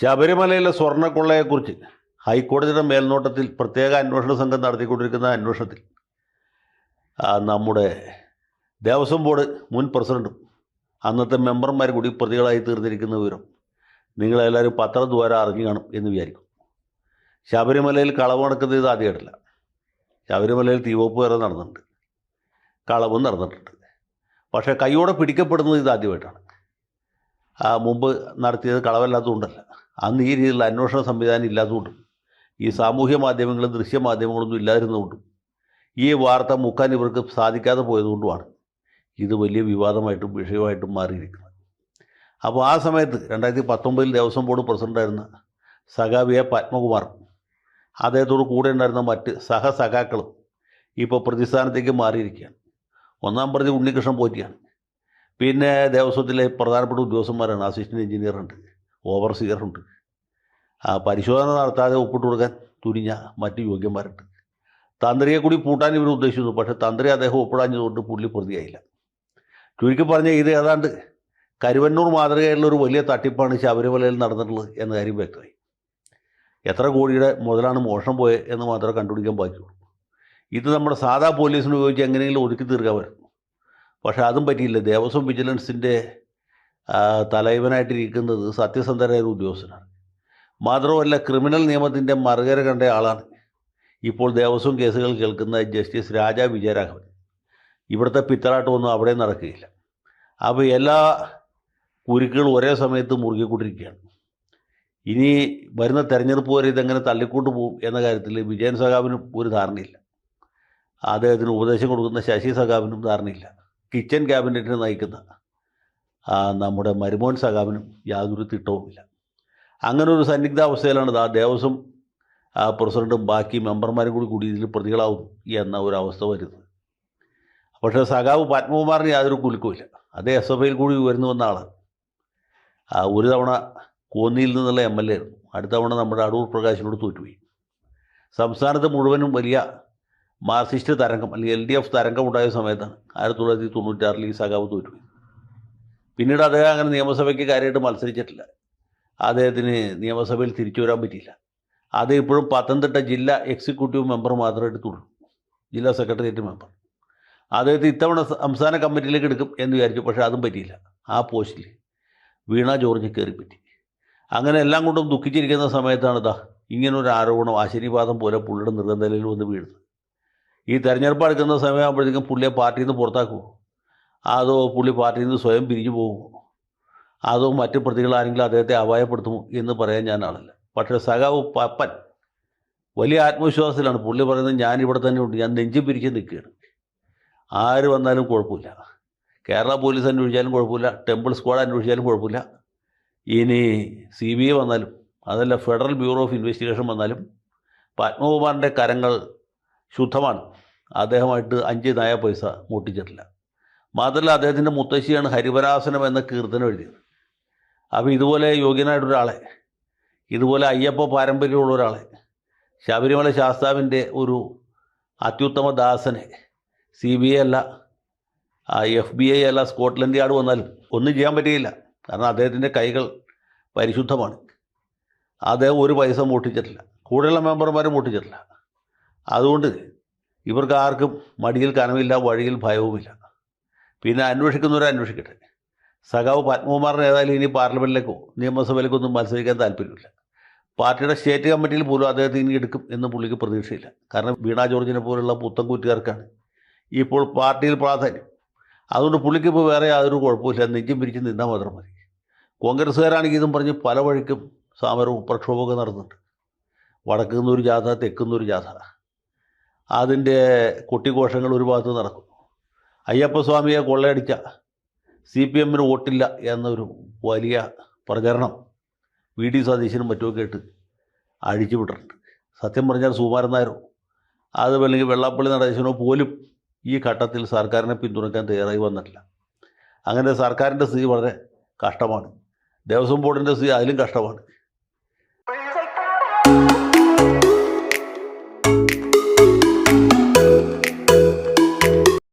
ശബരിമലയിലെ സ്വർണക്കൊള്ളയെക്കുറിച്ച് ഹൈക്കോടതിയുടെ മേൽനോട്ടത്തിൽ പ്രത്യേക അന്വേഷണ സംഘം നടത്തിക്കൊണ്ടിരിക്കുന്ന അന്വേഷണത്തിൽ നമ്മുടെ ദേവസ്വം ബോർഡ് മുൻ പ്രസിഡന്റും അന്നത്തെ മെമ്പർമാർ കൂടി പ്രതികളായി തീർന്നിരിക്കുന്ന വിവരം നിങ്ങളെല്ലാവരും പത്രദ്വാര അറിഞ്ഞു കാണും എന്ന് വിചാരിക്കും. ശബരിമലയിൽ കളവ് നടക്കുന്നത് ഇത് ആദ്യമായിട്ടില്ല. ശബരിമലയിൽ തീവപ്പ് വരെ നടന്നിട്ടുണ്ട്. കളവും നടന്നിട്ടുണ്ട്. പക്ഷേ കൈയോടെ പിടിക്കപ്പെടുന്നത് ഇത് ആദ്യമായിട്ടാണ്. മുമ്പ് നടത്തിയത് കളവല്ലാത്തതുകൊണ്ടല്ല. അന്ന് ഈ രീതിയിലുള്ള അന്വേഷണ സംവിധാനം ഇല്ലാത്തതുകൊണ്ടും ഈ സാമൂഹ്യ മാധ്യമങ്ങളും ദൃശ്യമാധ്യമങ്ങളൊന്നും ഇല്ലാതിരുന്നതുകൊണ്ടും ഈ വാർത്ത മുക്കാൻ ഇവർക്ക് സാധിക്കാതെ പോയതുകൊണ്ടുമാണ് ഇത് വലിയ വിവാദമായിട്ടും വിഷയമായിട്ടും മാറിയിരിക്കുന്നത്. അപ്പോൾ ആ സമയത്ത് രണ്ടായിരത്തി പത്തൊമ്പതിൽ ദേവസ്വം ബോർഡ് പ്രസിഡന്റായിരുന്ന സഖാവിയ പത്മകുമാർ അദ്ദേഹത്തോട് കൂടെ ഉണ്ടായിരുന്ന മറ്റ് സഹസഖാക്കളും ഇപ്പോൾ പ്രതിസ്ഥാനത്തേക്ക് മാറിയിരിക്കുകയാണ്. ഒന്നാം പ്രതി ഉണ്ണികൃഷ്ണൻ പോറ്റിയാണ്. പിന്നെ ദേവസ്വത്തിലെ പ്രധാനപ്പെട്ട ഉദ്യോഗസ്ഥന്മാരാണ് അസിസ്റ്റന്റ് എഞ്ചിനീയറുണ്ട് ഓവർസിയറുണ്ട് ആ പരിശോധന നടത്താതെ ഒപ്പിട്ട് കൊടുക്കാൻ തുനിഞ്ഞ മറ്റ് യോഗ്യന്മാരുണ്ട്. തന്ത്രിയെ കൂടി പൂട്ടാൻ ഇവർ ഉദ്ദേശിച്ചു പക്ഷേ തന്ത്രി അദ്ദേഹം ഒപ്പിടാഞ്ഞതുകൊണ്ട് പുള്ളി പ്രതിയായില്ല. ചുരുക്കി പറഞ്ഞ ഇത് ഏതാണ്ട് കരുവന്നൂർ മാതൃകയിലുള്ള ഒരു വലിയ തട്ടിപ്പാണ് ശബരിമലയിൽ നടന്നിട്ടുള്ളത് എന്ന കാര്യം വ്യക്തമായി. എത്ര കോടിയുടെ മുതലാണ് മോഷണം പോയത് എന്ന് മാത്രമേ കണ്ടുപിടിക്കാൻ പറ്റുള്ളൂ ഇത് നമ്മുടെ സാധാ പോലീസിന് ഉപയോഗിച്ച് എങ്ങനെയെങ്കിലും ഒതുക്കി തീർക്കാൻ പറ്റും പക്ഷേ അതും പറ്റിയില്ല. ദേവസ്വം വിജിലൻസിന്റെ തലൈവനായിട്ടിരിക്കുന്നത് സത്യസന്ധരായ ഒരു ഉദ്യോഗസ്ഥനാണ്. മാത്രമല്ല ക്രിമിനൽ നിയമത്തിന്റെ മറുകര കണ്ട ആളാണ്. ഇപ്പോൾ ദേവസ്വം കേസുകൾ കേൾക്കുന്ന ജസ്റ്റിസ് രാജ വിജയരാഘവൻ. ഇവിടുത്തെ പിത്തറാട്ടമൊന്നും അവിടെ നടക്കുകയില്ല. അപ്പോൾ എല്ലാ കുരുക്കുകളും ഒരേ സമയത്ത് മുറുകിക്കൊണ്ടിരിക്കുകയാണ് ഇനി വരുന്ന തെരഞ്ഞെടുപ്പ് വരെ ഇതെങ്ങനെ തള്ളിക്കൊണ്ട് പോകും എന്ന കാര്യത്തിൽ വിജയൻ സഖാവിനും ഒരു ധാരണയില്ല. അദ്ദേഹത്തിന് ഉപദേശം കൊടുക്കുന്ന ശശി സഖാവിനും ധാരണയില്ല. കിച്ചൺ ക്യാബിനറ്റിനെ നയിക്കുന്ന നമ്മുടെ മരുമോൻ സഖാവിനും യാതൊരു തിട്ടവുമില്ല. അങ്ങനെ ഒരു സന്നിഗ്ധാവസ്ഥയിലാണ് ആ ദേവസ്വം ആ, പ്രസിഡന്റും ബാക്കി മെമ്പർമാരും കൂടി കൂടി ഇതിൽ പ്രതികളാവും എന്ന ഒരു അവസ്ഥ വരുന്നത്. പക്ഷേ സഖാവ് പത്മകുമാറിന് യാതൊരു കുലുക്കുമില്ല അതേ എസ് എഫ് ഐയിൽ കൂടി വരുന്നു വന്ന ആളാണ്. ഒരു തവണ കോന്നിയിൽ നിന്നുള്ള എം എൽ എ ആയിരുന്നു. അടുത്ത തവണ നമ്മുടെ അടൂർ പ്രകാശിനോട് തോറ്റുപോയി. സംസ്ഥാനത്ത് മുഴുവനും വലിയ മാർക്സിസ്റ്റ് തരംഗം അല്ലെങ്കിൽ എൽ ഡി എഫ് തരംഗം ഉണ്ടായ സമയത്താണ് ആയിരത്തി തൊള്ളായിരത്തി തൊണ്ണൂറ്റാറിൽ ഈ സഖാവ് തോറ്റുപോയി പിന്നീട് അദ്ദേഹം അങ്ങനെ നിയമസഭയ്ക്ക് കാര്യമായിട്ട് മത്സരിച്ചിട്ടില്ല. അദ്ദേഹത്തിന് നിയമസഭയിൽ തിരിച്ചു വരാൻ പറ്റിയില്ല. അത് ഇപ്പോഴും പത്തനംതിട്ട ജില്ലാ എക്സിക്യൂട്ടീവ് മെമ്പർ മാത്രമായിട്ട് തുടരും ജില്ലാ സെക്രട്ടേറിയറ്റ് മെമ്പർ അദ്ദേഹത്തെ ഇത്തവണ സംസ്ഥാന കമ്മിറ്റിയിലേക്ക് എടുക്കും എന്ന് വിചാരിച്ചു പക്ഷേ അതും പറ്റിയില്ല. ആ പോസ്റ്റിൽ വീണ ജോർജ് കയറി പറ്റി. അങ്ങനെ എല്ലാം കൊണ്ടും ദുഃഖിച്ചിരിക്കുന്ന സമയത്താണ് ഇതാ ഇങ്ങനൊരു ആരോപണം ആശീർവാദം പോലെ പുള്ളിയുടെ നിർഗന്ധലയിൽ വന്ന് വീഴുന്നത്. ഈ തെരഞ്ഞെടുപ്പ് അടുക്കുന്ന സമയമാകുമ്പോഴത്തേക്കും പുള്ളിയെ പാർട്ടിയിൽ നിന്ന് പുറത്താക്കുമോ അതോ പുള്ളി പാർട്ടിയിൽ നിന്ന് സ്വയം പിരിഞ്ഞു പോകുമോ അതോ മറ്റു പ്രതികളാരെങ്കിലും അദ്ദേഹത്തെ അപായപ്പെടുത്തുമോ എന്ന് പറയാൻ ഞാൻ ആളല്ല. പക്ഷേ സഖാവ് പപ്പൻ വലിയ ആത്മവിശ്വാസത്തിലാണ്. പുള്ളി പറയുന്നത് ഞാൻ തന്നെ ഉണ്ട്. ഞാൻ നെഞ്ചു പിരിച്ച് നിൽക്കുകയാണ്. ആര് വന്നാലും കുഴപ്പമില്ല. കേരള പോലീസ് അന്വേഷിച്ചാലും കുഴപ്പമില്ല. ടെമ്പിൾ സ്ക്വാഡ് അന്വേഷിച്ചാലും കുഴപ്പമില്ല. ഇനി സി ബി ഐ വന്നാലും അതല്ല ഫെഡറൽ ബ്യൂറോ ഓഫ് ഇൻവെസ്റ്റിഗേഷൻ വന്നാലും പത്മകുമാറിന്റെ കരങ്ങൾ ശുദ്ധമാണ്. അദ്ദേഹമായിട്ട് അഞ്ച് നയ പൈസ മുട്ടിച്ചിട്ടില്ല. മാത്രമല്ല അദ്ദേഹത്തിന്റെ മുത്തശ്ശിയാണ് ഹരിവരാസനം എന്ന കീർത്തനം എഴുതിയത്. അപ്പോൾ ഇതുപോലെ യോഗ്യനായിട്ടൊരാളെ ഇതുപോലെ അയ്യപ്പ പാരമ്പര്യമുള്ള ഒരാളെ ശബരിമല ശാസ്താവിന്റെ ഒരു അത്യുത്തമ ദാസനെ സി ബി ഐ അല്ല എഫ് ബി ഐ അല്ല സ്കോട്ട്ലൻഡ് യാർഡ് വന്നാലും ഒന്നും ചെയ്യാൻ പറ്റുകയില്ല. കാരണം അദ്ദേഹത്തിന്റെ കൈകൾ പരിശുദ്ധമാണ്. അദ്ദേഹം ഒരു പൈസ മൂട്ടിച്ചിട്ടില്ല കൂടെയുള്ള മെമ്പർമാരും മൂട്ടിച്ചിട്ടില്ല അതുകൊണ്ട് ഇവർക്ക് ആർക്കും മടിയിൽ കനമില്ല വഴിയിൽ ഭയവുമില്ല. പിന്നെ അന്വേഷിക്കുന്നവരെ അന്വേഷിക്കട്ടെ. സഖാവ് പത്മകുമാറിന് ഏതായാലും ഇനി പാർലമെന്റിലേക്കോ നിയമസഭയിലേക്കോ ഒന്നും മത്സരിക്കാൻ താല്പര്യമില്ല. പാർട്ടിയുടെ സ്റ്റേറ്റ് കമ്മിറ്റിയിൽ പോലും അദ്ദേഹത്തെ ഇനി എടുക്കും എന്ന് പുള്ളിക്ക് പ്രതീക്ഷയില്ല. കാരണം വീണ ജോർജിനെ പോലുള്ള പുത്തൻ കൂറ്റുകാർക്കാണ് ഇപ്പോൾ പാർട്ടിയിൽ പ്രാധാന്യം. അതുകൊണ്ട് പുള്ളിക്ക് ഇപ്പോൾ വേറെ യാതൊരു കുഴപ്പമില്ല നെഞ്ചും പിരിച്ച് നിന്നാൽ മാത്രം മതി. കോൺഗ്രസ്സുകാരാണെങ്കിൽ ഇതും പറഞ്ഞ് പല വഴിക്കും സമരവും പ്രക്ഷോഭമൊക്കെ നടന്നുണ്ട് വടക്കുന്നൊരു ജാഥ തെക്ക് നിന്നൊരു ജാഥ. അതിന്റെ കൊട്ടിഘോഷങ്ങൾ ഒരു ഭാഗത്ത് നടക്കും അയ്യപ്പസ്വാമിയെ കൊള്ളയടിച്ച സി പി എമ്മിന് വോട്ടില്ല എന്നൊരു വലിയ പ്രചരണം വി ഡി സതീശനും മറ്റുമൊക്കെ ഇട്ട് അഴിച്ചു വിട്ടിട്ടുണ്ട്. സത്യം പറഞ്ഞാൽ സുകുമാരൻ നായരോ അതുമല്ലെങ്കിൽ വെള്ളാപ്പള്ളി നടേശനോ പോലും ഈ ഘട്ടത്തിൽ സർക്കാരിനെ പിന്തുണയ്ക്കാൻ തയ്യാറായി വന്നിട്ടില്ല. അങ്ങനെ സർക്കാരിന്റെ സ്ഥിതി വളരെ കഷ്ടമാണ്. ദേവസ്വം ബോർഡിന്റെ സ്ഥിതി അതിലും കഷ്ടമാണ്.